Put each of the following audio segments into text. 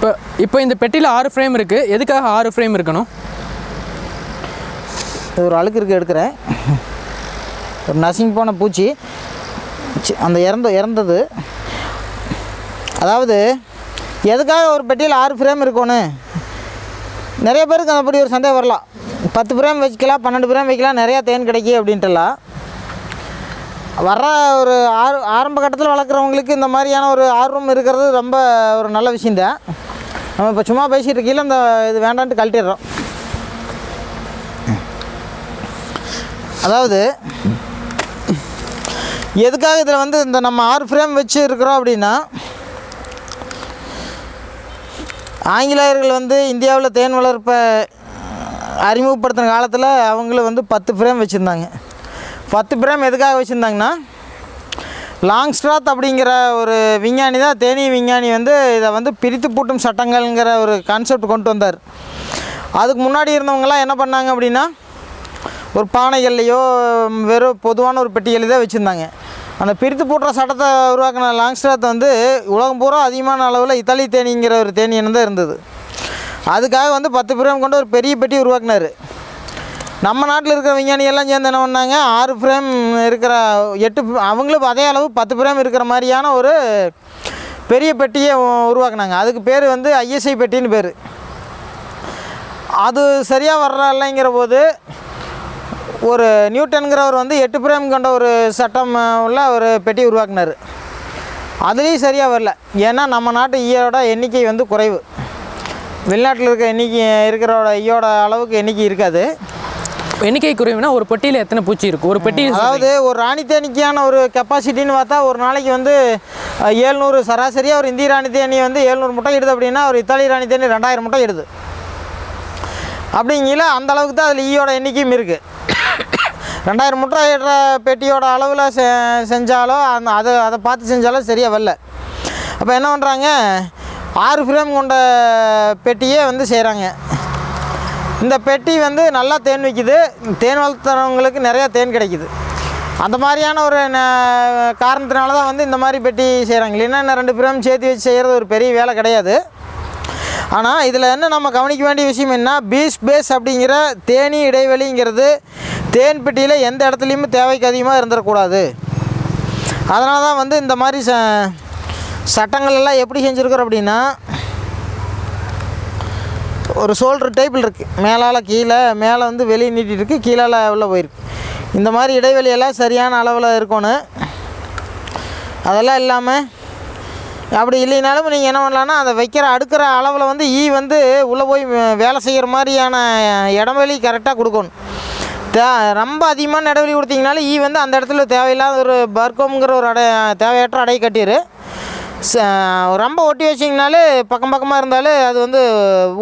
இப்போ இப்போ இந்த பெட்டியில் ஆறு ஃப்ரேம் இருக்குது எதுக்காக ஆறு ஃப்ரேம் இருக்கணும்? இது ஒரு அழுக்கு இருக்கு எடுக்கிறேன். ஒரு நசிங் போன பூச்சி. அந்த இறந்த இறந்தது. அதாவது எதுக்காக ஒரு பெட்டியில் ஆறு ஃப்ரேம் இருக்கணும் நிறைய பேருக்கு அப்படி ஒரு சந்தேகம் வரலாம். பத்து ஃப்ரேம் வைக்கலாம் பன்னெண்டு ஃப்ரேம் வைக்கலாம் நிறையா தேன் கிடைக்கி அப்படின்ட்டுலாம். வர்ற ஒரு ஆறு ஆரம்ப கட்டத்தில் வளர்க்குறவங்களுக்கு இந்த மாதிரியான ஒரு ஆர்வம் இருக்கிறது ரொம்ப ஒரு நல்ல விஷயந்தான் நம்ம இப்போ சும்மா பேசிகிட்டு இருக்கையில் அந்த இது வேண்டான்ட்டு கழட்டிடுறோம். அதாவது எதுக்காக இதில் வந்து இந்த நம்ம ஆறு ஃப்ரேம் வச்சு இருக்கிறோம் அப்படின்னா ஆங்கிலேயர்கள் வந்து இந்தியாவில் தேன் வளர்ப்பை அறிமுகப்படுத்தின காலத்தில் அவங்களும் வந்து பத்து ஃப்ரேம் வச்சுருந்தாங்க. பத்து ஃப்ரேம் எதுக்காக வச்சுருந்தாங்கன்னா லாங்ஸ்ட்ராத் அப்படிங்கிற ஒரு விஞ்ஞானி தான் தேனீ விஞ்ஞானி வந்து இதை வந்து பிரித்து பூட்டும் சட்டங்கள்ங்கிற ஒரு கான்செப்ட் கொண்டு வந்தார். அதுக்கு முன்னாடி இருந்தவங்கலாம் என்ன பண்ணாங்க அப்படின்னா ஒரு பானைகள்லையோ வெறும் பொதுவான ஒரு பெட்டிகள் தான் வச்சுருந்தாங்க. அந்த பிரித்து பூட்டுற சட்டத்தை உருவாக்கின லாங்ஸ்ட்ராத் வந்து உலகம் பூரா அதிகமான அளவில் இத்தாலி தேனிங்கிற ஒரு தேனி தான் இருந்தது. அதுக்காக வந்து பத்து ஃப்ரேம் கொண்டு ஒரு பெரிய பெட்டி உருவாக்குனார். நம்ம நாட்டில் இருக்கிற விஞ்ஞானிகள்லாம் சேர்ந்து என்ன பண்ணாங்க? ஆறு ஃப்ரேம் இருக்கிற எட்டு அவங்களும் அதே அளவு பத்து ஃப்ரேம் இருக்கிற மாதிரியான ஒரு பெரிய பெட்டியை உருவாக்குனாங்க. அதுக்கு பேர் வந்து ஐஎஸ்ஐ பெட்டின்னு பேர். அது சரியாக வர்ற இல்லைங்கிற போது ஒரு நியூட்டன்கிறவர் வந்து எட்டு பிரேம் கொண்ட ஒரு சட்டம் உள்ள ஒரு பெட்டி உருவாக்குனார். அதுலேயும் சரியாக வரல. ஏன்னா நம்ம நாட்டு ஈயோட எண்ணிக்கை வந்து குறைவு. வெளிநாட்டில் இருக்க எண்ணிக்கை இருக்கிறோட ஈயோட அளவுக்கு எண்ணிக்கை இருக்காது. எண்ணிக்கை குறைவுனா ஒரு பெட்டியில் எத்தனை பூச்சி இருக்கும் ஒரு பெட்டி அதாவது ஒரு ராணி தேனிக்கான ஒரு கெப்பாசிட்டின்னு பார்த்தா ஒரு நாளைக்கு வந்து ஏழ்நூறு சராசரியாக ஒரு இந்திய ராணி தேனி வந்து ஏழ்நூறு முட்டை இடுது அப்படின்னா ஒரு இத்தாலி ராணி தேனி ரெண்டாயிரம் முட்டை இடுது. அப்படிங்கில அந்த அளவுக்கு தான் அதில் ஈயோட எண்ணிக்கையும் இருக்குது ரெண்டாயிரம் முட்டை இடுற பெட்டியோட அளவில் செ செஞ்சாலோ அந்த அதை அதை பார்த்து செஞ்சாலும் சரியாக வரல. அப்போ என்ன பண்ணுறாங்க ஆறு ஃப்ரேம் கொண்ட பெட்டியே வந்து செய்கிறாங்க இந்த பெட்டி வந்து நல்லா தேன் விற்கிது தேன் வளர்த்துறவங்களுக்கு நிறையா தேன் கிடைக்குது. அந்த மாதிரியான ஒரு ந- காரணத்தினால தான் வந்து இந்த மாதிரி பெட்டி செய்கிறாங்க இல்லைன்னா இன்னும் ரெண்டு பேரும் சேர்த்து வச்சு செய்கிறது ஒரு பெரிய வேலை கிடையாது. ஆனால் இதில் என்ன நம்ம கவனிக்க வேண்டிய விஷயம் என்ன? பீஸ் பேஸ் அப்படிங்கிற தேனி இடைவெளிங்கிறது தேன் பெட்டியில் எந்த இடத்துலையுமே தேவைக்கு அதிகமாக இருந்துடக்கூடாது அதனால தான் வந்து இந்த மாதிரி ச சட்டங்கள் எல்லாம் எப்படி செஞ்சுருக்குறோம் அப்படின்னா ஒரு ஷோல்டர் டைப்பில் இருக்குது மேலால் கீழே மேலே வந்து வெளியே நீட்டிட்டு இருக்குது கீழால் உள்ளே போயிருக்கு. இந்த மாதிரி இடைவெளியெல்லாம் சரியான அளவில் இருக்கணும். அதெல்லாம் இல்லாமல் அப்படி இல்லைனாலும் நீங்கள் என்ன பண்ணலான்னா அதை வைக்கிற அடுக்கிற அளவில் வந்து ஈ வந்து உள்ளே போய் வேலை செய்கிற மாதிரியான இடவெளி கரெக்டாக கொடுக்கணும். தே ரொம்ப அதிகமான இடவெளி கொடுத்தீங்கனாலும் ஈ வந்து அந்த இடத்துல தேவையில்லாத ஒரு பர்க்கோம்ங்கிற ஒரு அடை தேவையற்ற அடை கட்டிடு ரொம்ப ஒட்டி வச்சிங்கனாலே பக்கம் பக்கமாக இருந்தாலும் அது வந்து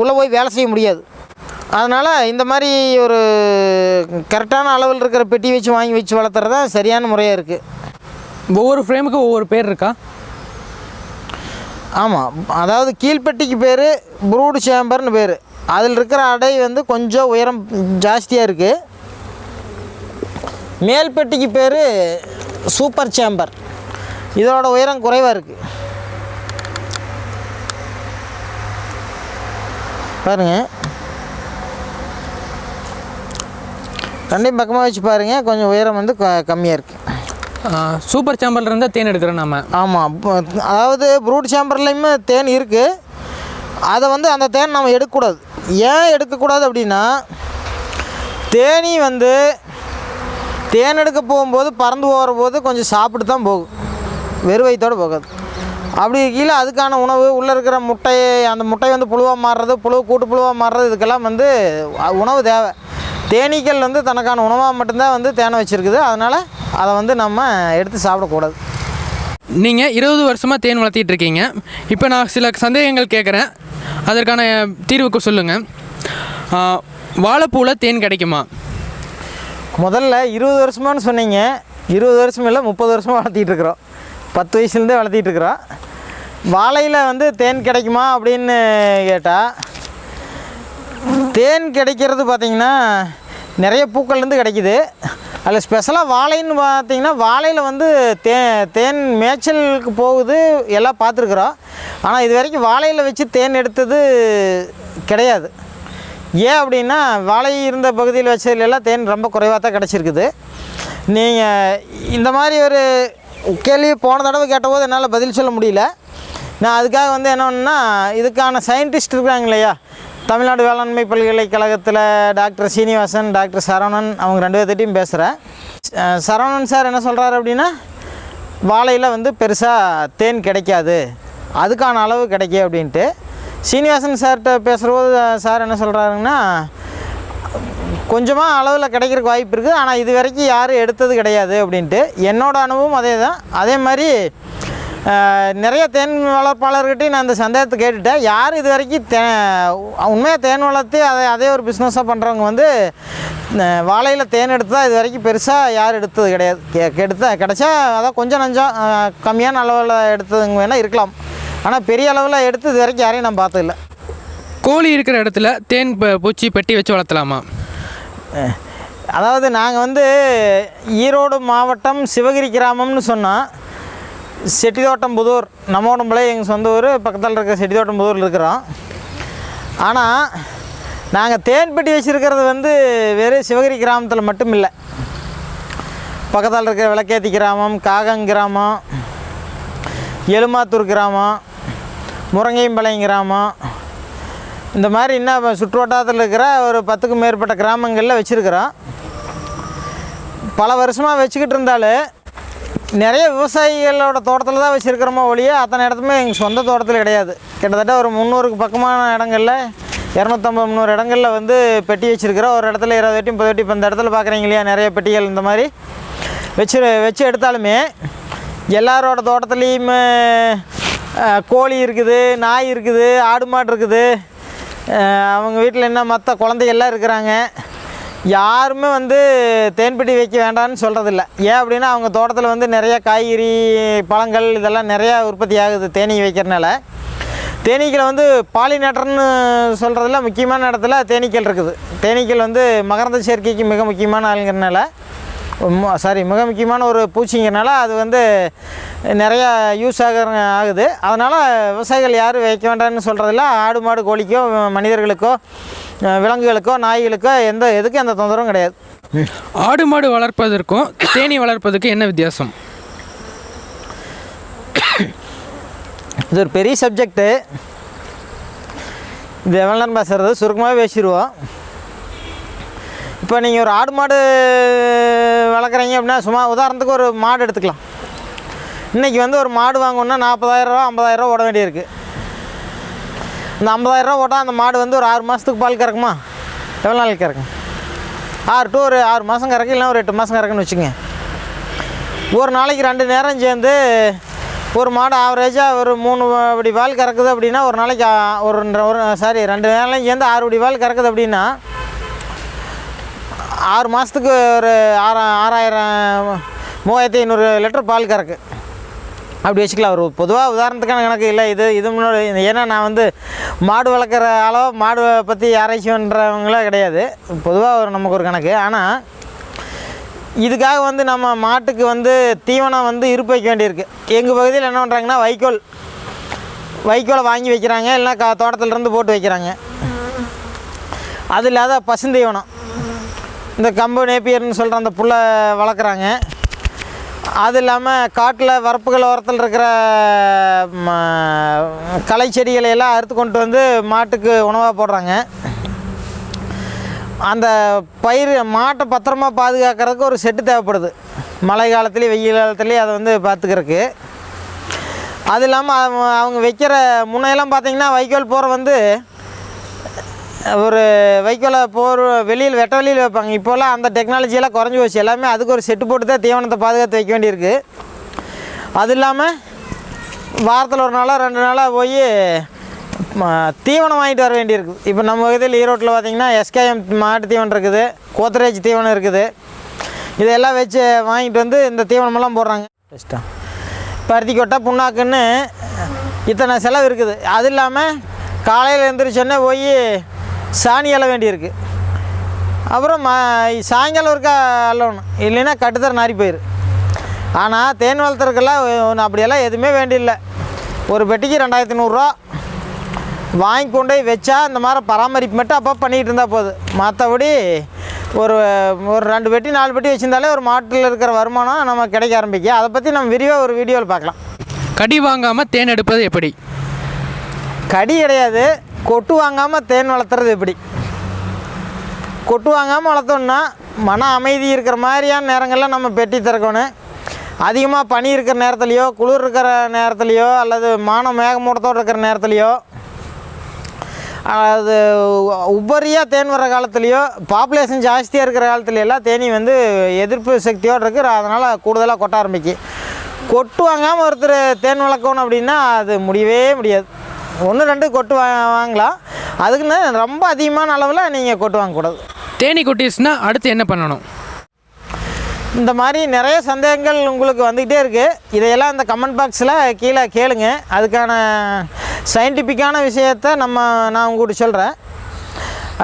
உள்ளே போய் வேலை செய்ய முடியாது. அதனால் இந்த மாதிரி ஒரு கரெக்டான அளவில் இருக்கிற பெட்டி வச்சு வாங்கி வச்சு வளர்த்துறது தான் சரியான முறையாக இருக்குது ஒவ்வொரு ஃப்ரேமுக்கும் ஒவ்வொரு பேர் இருக்கா? ஆமாம் அதாவது கீழ்ப்பெட்டிக்கு பேர் ப்ரூடு சேம்பர்னு பேர். அதில் இருக்கிற அடை வந்து கொஞ்சம் உயரம் ஜாஸ்தியாக இருக்குது மேல் பெட்டிக்கு பேர் சூப்பர் சேம்பர். இதோட உயரம் குறைவாக இருக்குது பாருங்க. ரெண்டையும் பக்கமாக வச்சு பாருங்கள் கொஞ்சம் உயரம் வந்து க- கம்மியாக இருக்குது சூப்பர் சாம்பல் இருந்தால் தேன் எடுக்கிறோம் நம்ம ஆமாம் அதாவது ப்ரூட் சேம்பர்லேயுமே தேன் இருக்குது அதை வந்து அந்த தேன் நம்ம எடுக்கக்கூடாது. ஏன் எடுக்கக்கூடாது அப்படின்னா தேனி வந்து தேன் எடுக்க போகும்போது பறந்து போகிற போது கொஞ்சம் சாப்பிட்டு தான் போகும். வெறும் வயிற்றோடு போகாது. அப்படி கீழே அதுக்கான உணவு உள்ளே இருக்கிற முட்டை அந்த முட்டை வந்து புழுவாக மாறுறது புழு கூட்டு புழுவாக மாறுறது இதுக்கெல்லாம் வந்து உணவு தேவை. தேனீக்கள் வந்து தனக்கான உணவாக மட்டும்தான் வந்து தேனை வச்சுருக்குது. அதனால் அதை வந்து நம்ம எடுத்து சாப்பிடக்கூடாது. நீங்கள் இருபது வருஷமாக தேன் வளர்த்திட்டு இருக்கீங்க. இப்போ நான் சில சந்தேகங்கள் கேட்குறேன் அதற்கான தீர்வுக்கு சொல்லுங்கள் வாழைப்பூவில் தேன் கிடைக்குமா? முதல்ல இருபது வருஷமானு சொன்னீங்க. இருபது வருஷம் இல்லை முப்பது வருஷமாக வளர்த்திட்டு இருக்கிறோம். பத்து வயசுலேருந்தே வளர்த்திட்டு இருக்கிறோம் வாழையில் வந்து தேன் கிடைக்குமா அப்படின்னு கேட்டால் தேன் கிடைக்கிறது பார்த்திங்கன்னா நிறைய பூக்கள்லேருந்து கிடைக்குது. அதில் ஸ்பெஷலாக வாழைன்னு பார்த்தீங்கன்னா வாழையில் வந்து தே தேன் மேய்ச்சலுக்கு போகுது எல்லாம் பார்த்துருக்குறோம். ஆனால் இது வரைக்கும் வாழையில் வச்சு தேன் எடுத்தது கிடையாது. ஏன் அப்படின்னா வாழை இருந்த பகுதியில் வச்சதுல எல்லாம் தேன் ரொம்ப குறைவாக தான் கிடச்சிருக்குது. நீங்கள் இந்த மாதிரி ஒரு கேள்வி போன தடவை கேட்டபோது என்னால் பதில் சொல்ல முடியல. நான் அதுக்காக வந்து என்னென்னா இதுக்கான சயின்டிஸ்ட் இருக்காங்க இல்லையா? தமிழ்நாடு வேளாண்மை பல்கலைக்கழகத்தில் டாக்டர் சீனிவாசன் டாக்டர் சரவணன் அவங்க ரெண்டு பேர்த்திட்டையும் பேசுகிறேன் சரவணன் சார் என்ன சொல்கிறாரு அப்படின்னா வாழையில் வந்து பெருசாக தேன் கிடைக்காது. அதுக்கான அளவு கிடைக்கும் அப்படின்ட்டு. சீனிவாசன் சார்கிட்ட பேசுகிறபோது சார் என்ன சொல்கிறாருங்கன்னா கொஞ்சமாக அளவில் கிடைக்கிறதுக்கு வாய்ப்பு இருக்குது ஆனால் இது வரைக்கும் யாரும் எடுத்தது கிடையாது அப்படின்ட்டு என்னோடய அனுபவம் அதே தான் அதே மாதிரி நிறைய தேன் வளர்ப்பாளர்கிட்டையும் நான் இந்த சந்தேகத்தை கேட்டுட்டேன். யார் இது வரைக்கும் தே உண்மையாக தேன் வளர்த்து அதை அதே ஒரு பிஸ்னஸாக பண்ணுறவங்க வந்து வாழையில் தேன் எடுத்தால் இது வரைக்கும் பெருசாக யாரும் எடுத்தது கிடையாது. கெ எடுத்த கிடச்சா அதான் கொஞ்சம் நஞ்சம் கம்மியான அளவில் எடுத்ததுங்க வேணால் இருக்கலாம். ஆனால் பெரிய அளவில் எடுத்து இது வரைக்கும் யாரையும் நான் பார்த்ததில்ல. கோழி இருக்கிற இடத்துல தேன் ப- பூச்சி பெட்டி வச்சு வளர்த்தலாமா? அதாவது நாங்கள் வந்து ஈரோடு மாவட்டம் சிவகிரி கிராமம்னு சொன்னால் செட்டிதோட்டம் புதூர் நம்ம உடம்புல எங்கள் சொந்த ஊர் பக்கத்தில் இருக்க செட்டிதோட்டம் புதூரில் இருக்கிறோம். ஆனால் நாங்கள் தேன்பெட்டி வச்சுருக்கிறது வந்து வெறும் சிவகிரி கிராமத்தில் மட்டும் இல்லை பக்கத்தில் இருக்கிற விளக்கேத்தி கிராமம் காகங் கிராமம் எலுமாத்தூர் கிராமம் முருங்கையம்பாளையம் கிராமம் இந்த மாதிரி இன்னும் சுற்று வட்டாரத்தில் இருக்கிற ஒரு பத்துக்கும் மேற்பட்ட கிராமங்களில் வச்சுருக்கிறோம். பல வருஷமாக வச்சுக்கிட்டு இருந்தாலும் நிறைய விவசாயிகளோட தோட்டத்தில் தான் வச்சுருக்கிறோமோ ஒழிய அத்தனை இடத்துமே எங்கள் சொந்த தோட்டத்தில் கிடையாது. கிட்டத்தட்ட ஒரு முந்நூறுக்கு பக்கமான இடங்களில் இரநூத்தம்பது முந்நூறு இடங்களில் வந்து பெட்டி வச்சுருக்கிறோம் ஒரு இடத்துல இருபது வெட்டி முப்பது வெட்டி இப்போ இந்த இடத்துல பார்க்குறீங்க இல்லையா நிறைய பெட்டிகள் இந்த மாதிரி வச்சு வச்சு எடுத்தாலுமே எல்லாரோட தோட்டத்துலேயுமே கோழி இருக்குது நாய் இருக்குது ஆடு மாடு இருக்குது. அவங்க வீட்டில் என்ன மற்ற குழந்தைகள்லாம் இருக்கிறாங்க. யாருமே வந்து தேன்பெட்டி வைக்க வேண்டாம்னு சொல்கிறதில்ல ஏன் அப்படின்னா அவங்க தோட்டத்தில் வந்து நிறைய காய்கறி பழங்கள் இதெல்லாம் நிறையா உற்பத்தி ஆகுது தேனீ வைக்கிறனால. தேனீக்கள் வந்து பாலினேட்டர்னு சொல்கிறதுல முக்கியமான இடத்துல தேனீக்கள் இருக்குது. தேனீக்கள் வந்து மகரந்த சேர்க்கைக்கு மிக முக்கியமான ஆளுங்கிறனால சாரி மிக முக்கியமான ஒரு பூச்சிங்கிறனால அது வந்து நிறையா யூஸ் ஆக ஆகுது. அதனால் விவசாயிகள் யாரும் வைக்க வேண்டாம்னு சொல்கிறதில்ல ஆடு மாடு கோழிக்கோ மனிதர்களுக்கோ விலங்குகளுக்கோ நாய்களுக்கோ எந்த எதுக்கும் எந்த தொந்தரவும் கிடையாது. ஆடு மாடு வளர்ப்பதற்கும் தேனி வளர்ப்பதற்கு என்ன வித்தியாசம்? இது ஒரு பெரிய சப்ஜெக்ட்டு இது எவ்வளோ நேரம் பேசுறது? சுருக்கமாக பேசிடுவோம். இப்போ நீங்கள் ஒரு ஆடு மாடு வளர்க்குறீங்க அப்படின்னா சும்மா உதாரணத்துக்கு ஒரு மாடு எடுத்துக்கலாம். இன்றைக்கி வந்து ஒரு மாடு வாங்கணுன்னா நாற்பதாயிரரூவா ஐம்பதாயிரரூவா ஓட வேண்டியிருக்கு. இந்த ஐம்பதாயிரரூவா ஓட்டால் அந்த மாடு வந்து ஒரு ஆறு மாதத்துக்கு பால் கறக்குமா? எவ்வளோ நாளைக்கு கறக்கும்? ஆறு டு ஒரு ஆறு மாதம் கறக்கு இல்லைன்னா ஒரு எட்டு மாதம் கறக்குன்னு வச்சுங்க ஒரு நாளைக்கு ரெண்டு நேரம் சேர்ந்து ஒரு மாடு ஆவரேஜாக ஒரு மூணு அப்படி பால் கறக்குது அப்படின்னா ஒரு நாளைக்கு ஒரு ஒரு சாரி ரெண்டு நேரம் சேர்ந்து ஆறு அப்படி பால் கறக்குது அப்படின்னா ஆறு மாதத்துக்கு ஒரு ஆறா ஆறாயிரம் மூவாயிரத்தி ஐநூறு லிட்டர் பால் கறக்கு. அப்படி வச்சுக்கலாம். ஒரு பொதுவாக உதாரணத்துக்கான கணக்கு இல்லை. இது இது முன்னாடி ஏன்னா நான் வந்து மாடு வளர்க்குற அளவு மாடு பற்றி ஆராய்ச்சி பண்ணுறவங்களாம் கிடையாது. பொதுவாக ஒரு நமக்கு ஒரு கணக்கு. ஆனால் இதுக்காக வந்து நம்ம மாட்டுக்கு வந்து தீவனம் வந்து இருப்பு வைக்க வேண்டியிருக்கு. எங்கள் பகுதியில் என்ன பண்ணுறாங்கன்னா வைக்கோல். வைக்கோலை வாங்கி வைக்கிறாங்க. இல்லைன்னா கா தோட்டத்துலேருந்து போட்டு வைக்கிறாங்க. அது இல்லாத பசுந்தீவனம். இந்த கம்பு நேப்பியர்னு சொல்கிற அந்த புல்லை வளர்க்குறாங்க. அது இல்லாமல் காட்டில் வரப்புகள் ஓரத்தில் இருக்கிற ம, களை செடிகளை எல்லாம் அறுத்து கொண்டு வந்து மாட்டுக்கு உணவாக போடுறாங்க. அந்த பயிர் மாட்டை பத்திரமா பாதுகாக்கிறதுக்கு ஒரு செட்டு தேவைப்படுது. மழை காலத்துலேயும் வெயில் காலத்துலேயும் அதை வந்து பார்த்துக்கிறதுக்கு அது இல்லாமல் அவங்க அவங்க வைக்கிற முன்னையெல்லாம் பார்த்திங்கன்னா வைக்கோல் போகிற வந்து ஒரு வைக்கோலை போர் வெளியில் வெட்ட வெளியில் வைப்பாங்க. இப்போல்லாம் அந்த டெக்னாலஜியெல்லாம் குறைஞ்சி போச்சு. எல்லாமே அதுக்கு ஒரு செட்டு போட்டு தான் தீவனத்தை பாதுகாத்து வைக்க வேண்டியிருக்கு. அது இல்லாமல் வாரத்தில் ஒரு நாளாக ரெண்டு நாளாக போய் தீவனம் வாங்கிட்டு வர வேண்டியிருக்கு. இப்போ நம்ம பகுதியில் ஈரோட்டில் பார்த்தீங்கன்னா எஸ்கேஎம் மாட்டு தீவனம் இருக்குது. கோத்ரேஜ் தீவனம் இருக்குது. இதெல்லாம் வச்சு வாங்கிட்டு வந்து இந்த தீவனமெல்லாம் போடுறாங்க. பெஸ்ட்டாக பருத்தி கொட்டை புண்ணாக்குன்னு இத்தனை செலவு இருக்குது. அது இல்லாமல் காலையில் எழுந்திரிச்சோன்னே போய் சாணி எழ வேண்டியிருக்கு. அப்புறம் ம சாயங்காலம் ஒருக்கா அள்ளணும். இல்லைன்னா கட்டுத்தர நாரி போயிரு. ஆனால் தேன் வளர்த்துறதுக்கெல்லாம் ஒன்று அப்படியெல்லாம் எதுவுமே வேண்டியில்லை. ஒரு பெட்டிக்கு ரெண்டாயிரத்தி நூறுரூவா வாங்கி கொண்டு போய் வச்சா இந்த மாதிரி பராமரிப்பு மட்டும் அப்போ பண்ணிக்கிட்டு இருந்தால் போதும். மற்றபடி ஒரு ஒரு ரெண்டு பெட்டி நாலு பெட்டி வச்சுருந்தாலே ஒரு மாட்டில் இருக்கிற வருமானம் நம்ம கிடைக்க ஆரம்பிக்கும். அதை பற்றி நம்ம விரிவாக ஒரு வீடியோவில் பார்க்கலாம். கடி வாங்காமல் தேன் எடுப்பது எப்படி? கடி கிடையாது. கொட்டு வாங்காமல் தேன் வளர்த்துறது எப்படி? கொட்டு வாங்காமல் வளர்த்தோம்னா மன அமைதி இருக்கிற மாதிரியான நேரங்களில் நம்ம பெட்டி திறக்கணும். அதிகமாக பனி இருக்கிற நேரத்துலையோ குளிர் இருக்கிற நேரத்துலையோ அல்லது மான மேகமூட்டத்தோடு இருக்கிற நேரத்துலையோ அது உபரியாக தேன் வர காலத்துலேயோ பாப்புலேஷன் ஜாஸ்தியாக இருக்கிற காலத்துலையெல்லாம் தேனி வந்து எதிர்ப்பு சக்தியோடு இருக்குது. அதனால் கூடுதலாக கொட்ட ஆரம்பிக்கும் கொட்டு வாங்காமல் ஒருத்தர் தேன் வளர்க்கணும் அப்படின்னா அது முடியவே முடியாது. ஒன்று ரெண்டு கொட்டு வா வாங்கலாம். அதுக்குன்னு ரொம்ப அதிகமான அளவில் நீங்கள் கொட்டு வாங்கக்கூடாது. தேனி கொட்டிடுச்சுன்னா அடுத்து என்ன பண்ணணும்? இந்த மாதிரி நிறைய சந்தேகங்கள் உங்களுக்கு வந்துக்கிட்டே இருக்குது இதையெல்லாம் இந்த கமெண்ட் பாக்ஸில் கீழே கேளுங்க. அதுக்கான சயின்டிஃபிக்கான விஷயத்த நம்ம நான் உங்கள்கிட்ட சொல்கிறேன்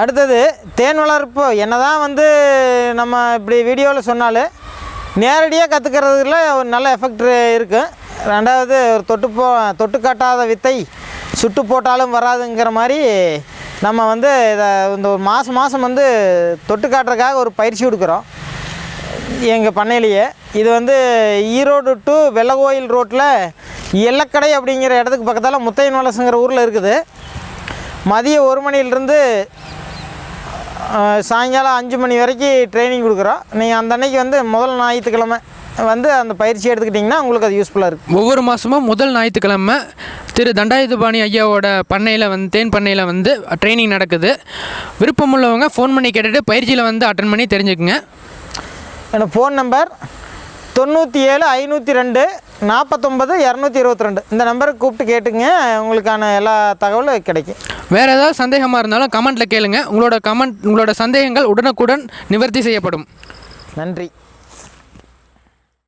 அடுத்தது தேன் வளர்ப்பு. என்ன தான் வந்து நம்ம இப்படி வீடியோவில் சொன்னாலும் நேரடியாக கற்றுக்கிறதுல ஒரு நல்ல எஃபெக்ட் இருக்குது ரெண்டாவது ஒரு தொட்டு போ தொட்டு காட்டாத வித்தை. சுட்டு போட்டாலும் வராதுங்கிற மாதிரி நம்ம வந்து இதை இந்த ஒரு மாதம் மாதம் வந்து தொட்டு காட்டுறதுக்காக ஒரு பயிற்சி கொடுக்குறோம். எங்கள் பண்ணையிலேயே. இது வந்து ஈரோடு டு வெள்ளகோயில் ரோட்டில் எல்லக்கடை அப்படிங்கிற இடத்துக்கு பக்கத்தால் முத்தையன் வலசுங்கிற ஊரில் இருக்குது. மதியம் ஒரு மணிலேருந்து சாயங்காலம் அஞ்சு மணி வரைக்கும் ட்ரைனிங் கொடுக்குறோம். நீங்கள் அந்த அன்னைக்கு வந்து முதல் ஞாயிற்றுக்கிழமை வந்து அந்த பயிற்சி எடுத்துக்கிட்டிங்கன்னா உங்களுக்கு அது யூஸ்ஃபுல்லாக இருக்குது ஒவ்வொரு மாதமும் முதல் ஞாயிற்றுக்கிழமை திரு தண்டாயுதபாணி ஐயாவோட பண்ணையில் வந்து தேன் பண்ணையில் வந்து ட்ரைனிங் நடக்குது. விருப்பம் உள்ளவங்க ஃபோன் பண்ணி கேட்டுட்டு பயிற்சியில் வந்து அட்டன் பண்ணி தெரிஞ்சுக்குங்க. என்னோடய ஃபோன் நம்பர் தொண்ணூற்றி ஏழு ஐநூற்றி ரெண்டு நாற்பத்தொம்பது இரநூத்தி இருபத்தி ரெண்டு இந்த நம்பருக்கு கூப்பிட்டு கேட்டுங்க உங்களுக்கான எல்லா தகவலும் கிடைக்கும். வேறு ஏதாவது சந்தேகமாக இருந்தாலும் கமெண்ட்டில் கேளுங்க. உங்களோட கமெண்ட் உங்களோட சந்தேகங்கள் உடனுக்குடன் நிவர்த்தி செய்யப்படும். நன்றி.